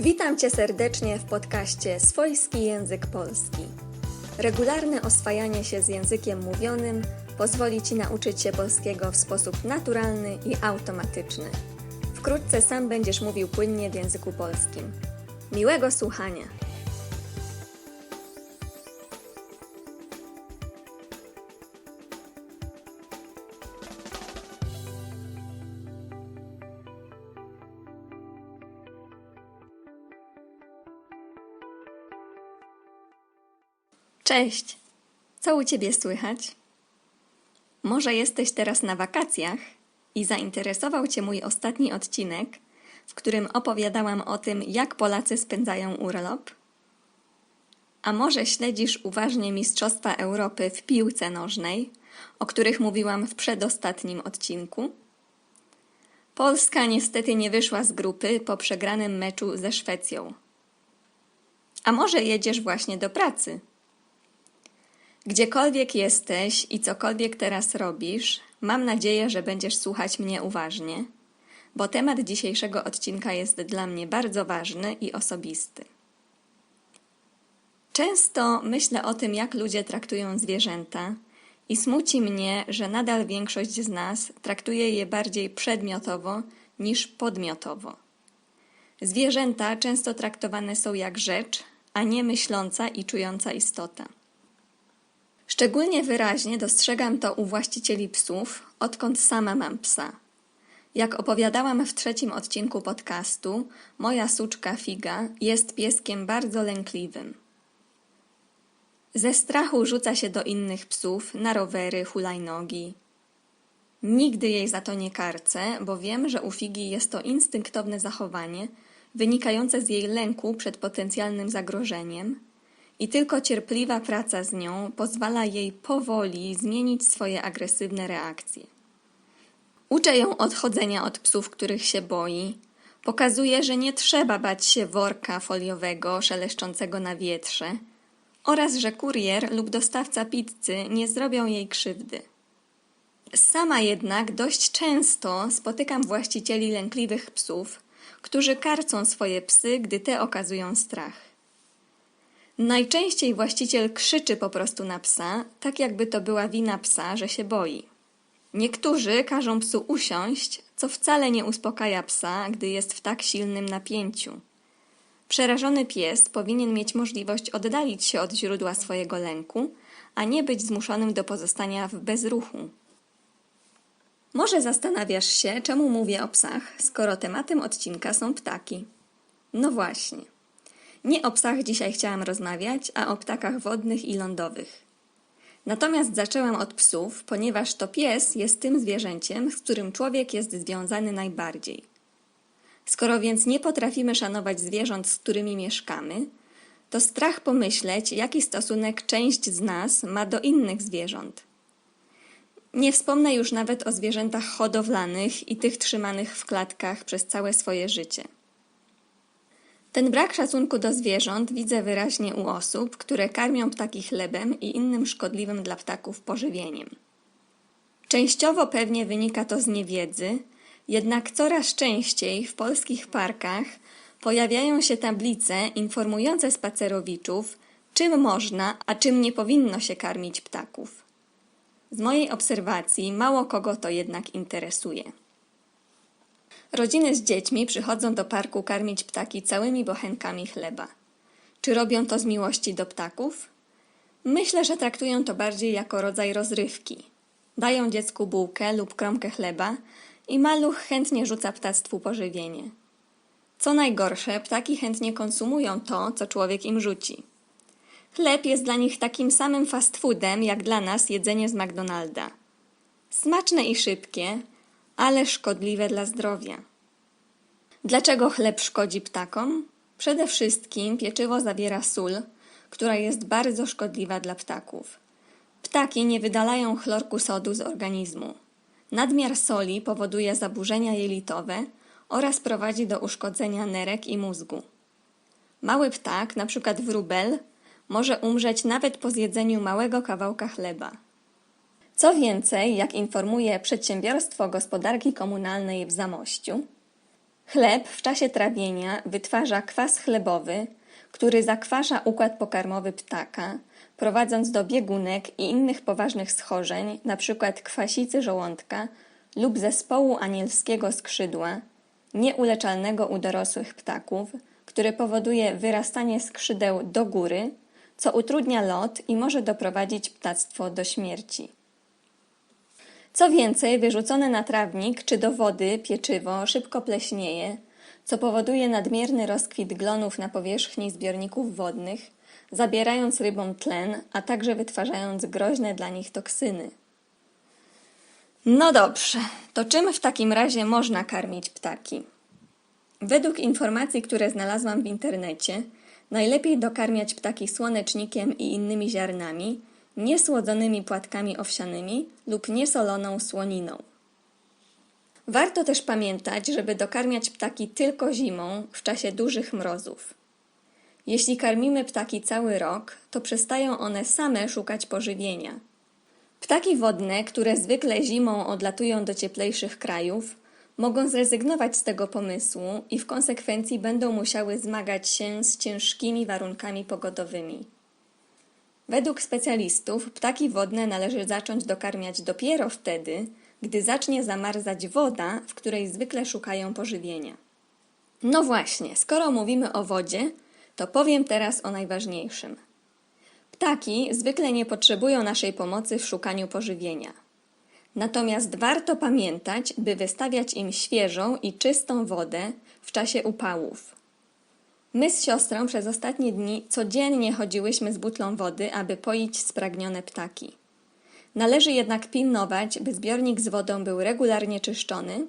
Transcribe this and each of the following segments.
Witam Cię serdecznie w podcaście Swojski Język Polski. Regularne oswajanie się z językiem mówionym pozwoli Ci nauczyć się polskiego w sposób naturalny i automatyczny. Wkrótce sam będziesz mówił płynnie w języku polskim. Miłego słuchania! Cześć! Co u Ciebie słychać? Może jesteś teraz na wakacjach i zainteresował Cię mój ostatni odcinek, w którym opowiadałam o tym, jak Polacy spędzają urlop? A może śledzisz uważnie Mistrzostwa Europy w piłce nożnej, o których mówiłam w przedostatnim odcinku? Polska niestety nie wyszła z grupy po przegranym meczu ze Szwecją. A może jedziesz właśnie do pracy? Gdziekolwiek jesteś i cokolwiek teraz robisz, mam nadzieję, że będziesz słuchać mnie uważnie, bo temat dzisiejszego odcinka jest dla mnie bardzo ważny i osobisty. Często myślę o tym, jak ludzie traktują zwierzęta, i smuci mnie, że nadal większość z nas traktuje je bardziej przedmiotowo niż podmiotowo. Zwierzęta często traktowane są jak rzecz, a nie myśląca i czująca istota. Szczególnie wyraźnie dostrzegam to u właścicieli psów, odkąd sama mam psa. Jak opowiadałam w trzecim odcinku podcastu, moja suczka Figa jest pieskiem bardzo lękliwym. Ze strachu rzuca się do innych psów, na rowery, hulajnogi. Nigdy jej za to nie karcę, bo wiem, że u Figi jest to instynktowne zachowanie, wynikające z jej lęku przed potencjalnym zagrożeniem, i tylko cierpliwa praca z nią pozwala jej powoli zmienić swoje agresywne reakcje. Uczę ją odchodzenia od psów, których się boi. Pokazuję, że nie trzeba bać się worka foliowego szeleszczącego na wietrze oraz że kurier lub dostawca pizzy nie zrobią jej krzywdy. Sama jednak dość często spotykam właścicieli lękliwych psów, którzy karcą swoje psy, gdy te okazują strach. Najczęściej właściciel krzyczy po prostu na psa, tak jakby to była wina psa, że się boi. Niektórzy każą psu usiąść, co wcale nie uspokaja psa, gdy jest w tak silnym napięciu. Przerażony pies powinien mieć możliwość oddalić się od źródła swojego lęku, a nie być zmuszonym do pozostania w bezruchu. Może zastanawiasz się, czemu mówię o psach, skoro tematem odcinka są ptaki. No właśnie. Nie o psach dzisiaj chciałam rozmawiać, a o ptakach wodnych i lądowych. Natomiast zaczęłam od psów, ponieważ to pies jest tym zwierzęciem, z którym człowiek jest związany najbardziej. Skoro więc nie potrafimy szanować zwierząt, z którymi mieszkamy, to strach pomyśleć, jaki stosunek część z nas ma do innych zwierząt. Nie wspomnę już nawet o zwierzętach hodowlanych i tych trzymanych w klatkach przez całe swoje życie. Ten brak szacunku do zwierząt widzę wyraźnie u osób, które karmią ptaki chlebem i innym szkodliwym dla ptaków pożywieniem. Częściowo pewnie wynika to z niewiedzy, jednak coraz częściej w polskich parkach pojawiają się tablice informujące spacerowiczów, czym można, a czym nie powinno się karmić ptaków. Z mojej obserwacji mało kogo to jednak interesuje. Rodziny z dziećmi przychodzą do parku karmić ptaki całymi bochenkami chleba. Czy robią to z miłości do ptaków? Myślę, że traktują to bardziej jako rodzaj rozrywki. Dają dziecku bułkę lub kromkę chleba i maluch chętnie rzuca ptactwu pożywienie. Co najgorsze, ptaki chętnie konsumują to, co człowiek im rzuci. Chleb jest dla nich takim samym fast foodem, jak dla nas jedzenie z McDonalda. Smaczne i szybkie, ale szkodliwe dla zdrowia. Dlaczego chleb szkodzi ptakom? Przede wszystkim pieczywo zawiera sól, która jest bardzo szkodliwa dla ptaków. Ptaki nie wydalają chlorku sodu z organizmu. Nadmiar soli powoduje zaburzenia jelitowe oraz prowadzi do uszkodzenia nerek i mózgu. Mały ptak, np. wróbel, może umrzeć nawet po zjedzeniu małego kawałka chleba. Co więcej, jak informuje Przedsiębiorstwo Gospodarki Komunalnej w Zamościu, Chleb w czasie trawienia wytwarza kwas chlebowy, który zakwasza układ pokarmowy ptaka, prowadząc do biegunek i innych poważnych schorzeń, np. kwasicy żołądka lub zespołu anielskiego skrzydła, nieuleczalnego u dorosłych ptaków, które powoduje wyrastanie skrzydeł do góry, co utrudnia lot i może doprowadzić ptactwo do śmierci. Co więcej, wyrzucone na trawnik czy do wody pieczywo szybko pleśnieje, co powoduje nadmierny rozkwit glonów na powierzchni zbiorników wodnych, zabierając rybom tlen, a także wytwarzając groźne dla nich toksyny. No dobrze, to czym w takim razie można karmić ptaki? Według informacji, które znalazłam w internecie, najlepiej dokarmiać ptaki słonecznikiem i innymi ziarnami, niesłodzonymi płatkami owsianymi lub niesoloną słoniną. Warto też pamiętać, żeby dokarmiać ptaki tylko zimą, w czasie dużych mrozów. Jeśli karmimy ptaki cały rok, to przestają one same szukać pożywienia. Ptaki wodne, które zwykle zimą odlatują do cieplejszych krajów, mogą zrezygnować z tego pomysłu i w konsekwencji będą musiały zmagać się z ciężkimi warunkami pogodowymi. Według specjalistów ptaki wodne należy zacząć dokarmiać dopiero wtedy, gdy zacznie zamarzać woda, w której zwykle szukają pożywienia. No właśnie, skoro mówimy o wodzie, to powiem teraz o najważniejszym. Ptaki zwykle nie potrzebują naszej pomocy w szukaniu pożywienia. Natomiast warto pamiętać, by wystawiać im świeżą i czystą wodę w czasie upałów. My z siostrą przez ostatnie dni codziennie chodziłyśmy z butlą wody, aby poić spragnione ptaki. Należy jednak pilnować, by zbiornik z wodą był regularnie czyszczony,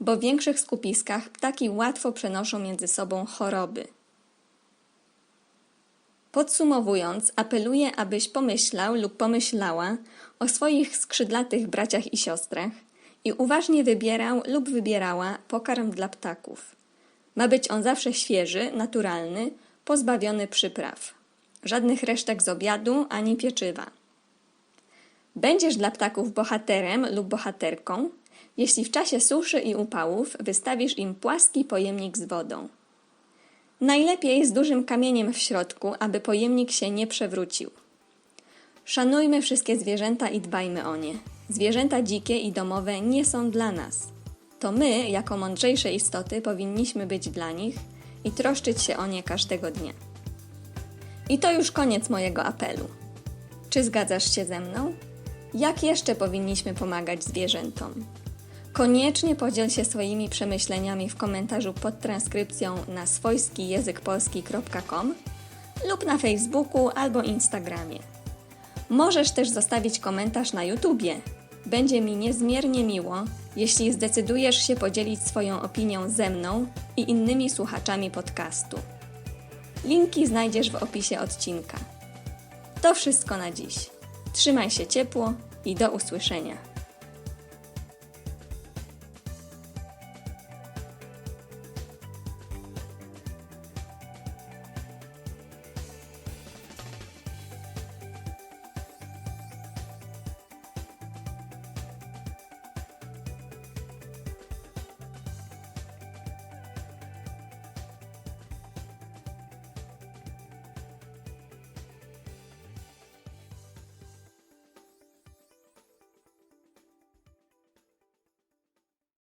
bo w większych skupiskach ptaki łatwo przenoszą między sobą choroby. Podsumowując, apeluję, abyś pomyślał lub pomyślała o swoich skrzydlatych braciach i siostrach i uważnie wybierał lub wybierała pokarm dla ptaków. Ma być on zawsze świeży, naturalny, pozbawiony przypraw. Żadnych resztek z obiadu ani pieczywa. Będziesz dla ptaków bohaterem lub bohaterką, jeśli w czasie suszy i upałów wystawisz im płaski pojemnik z wodą. Najlepiej z dużym kamieniem w środku, aby pojemnik się nie przewrócił. Szanujmy wszystkie zwierzęta i dbajmy o nie. Zwierzęta dzikie i domowe nie są dla nas. To my, jako mądrzejsze istoty, powinniśmy być dla nich i troszczyć się o nie każdego dnia. I to już koniec mojego apelu. Czy zgadzasz się ze mną? Jak jeszcze powinniśmy pomagać zwierzętom? Koniecznie podziel się swoimi przemyśleniami w komentarzu pod transkrypcją na swojskijęzykpolski.com lub na Facebooku albo Instagramie. Możesz też zostawić komentarz na YouTubie. Będzie mi niezmiernie miło, jeśli zdecydujesz się podzielić swoją opinią ze mną i innymi słuchaczami podcastu. Linki znajdziesz w opisie odcinka. To wszystko na dziś. Trzymaj się ciepło i do usłyszenia.